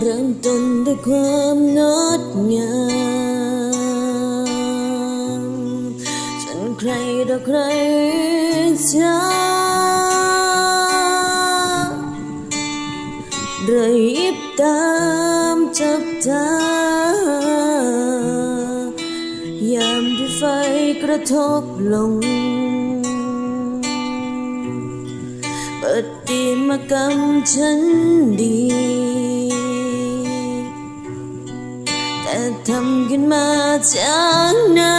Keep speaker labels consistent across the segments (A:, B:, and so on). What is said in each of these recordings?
A: เริ่มต้นด้วยความงดงามฉันใครต่อใครช้าระยิบตามจับตายามที่ไฟกระทบลงปฏิมากรรมฉันดี ทำขึ้นมาจากน้ำ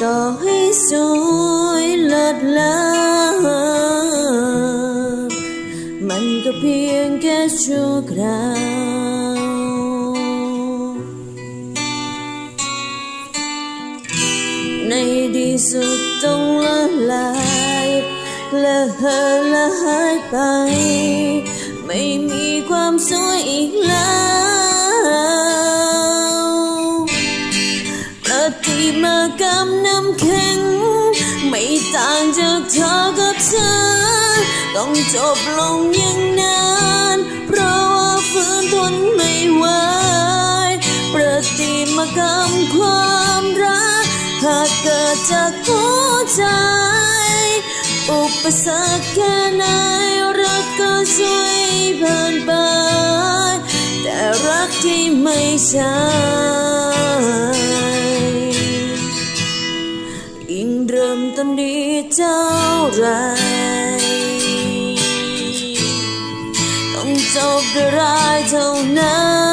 A: ต่อให้สวยเลิศล้ำมันก็เพียงแค่ชั่วคราวในที่สุดต้องละลายละเหยละหายไป ไม่มีความสวยอีกแล้วปฏิมากรรมน้ำแข็ง ไม่ต่างจากเธอกับฉันต้องจบลงอย่างนั้นเพราะว่าฝืนทนไม่ไหวประติมากรรมความรักหากเกิดจากหัวใจอุปสรรคแค่ไหนรักก็ช่วย ใช่ยิ่งเริ่มต้นดีเท่าไร ต้องจบด้วยร้ายเท่านั้น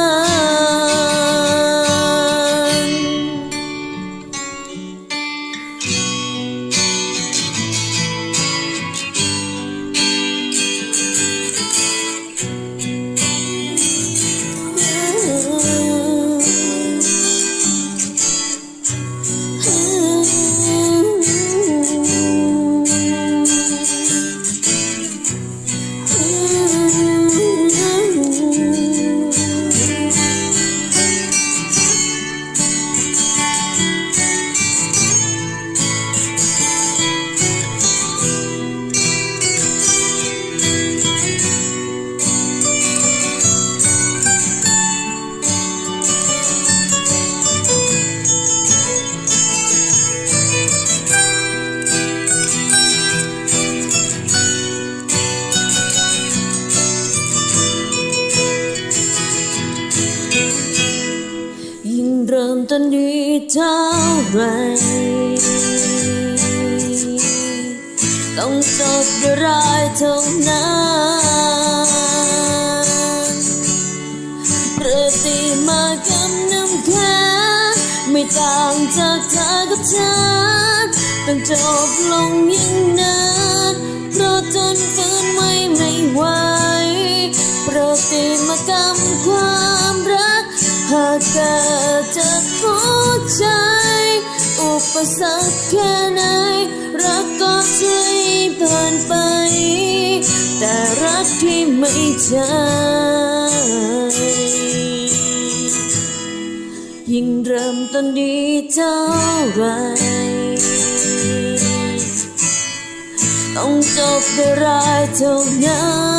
A: เท่าไร ต้องจบด้วยรายเท่านั้นประติมากรรมน้ำแข็งไม่ต่างจากเธอกับฉันต้องจบลงอย่างนั้นเพราะทนฝืนไว้ไม่ไหวประติมากรรมความรักหากเกิดจากหัว ใจ อุปสรรคแค่ไหน รักก็ช่วยผ่านไป แต่รักที่ไม่ใช่ยิ่งเริ่มต้นดีเท่าไร ต้องจบด้วยร้ายเท่านั้น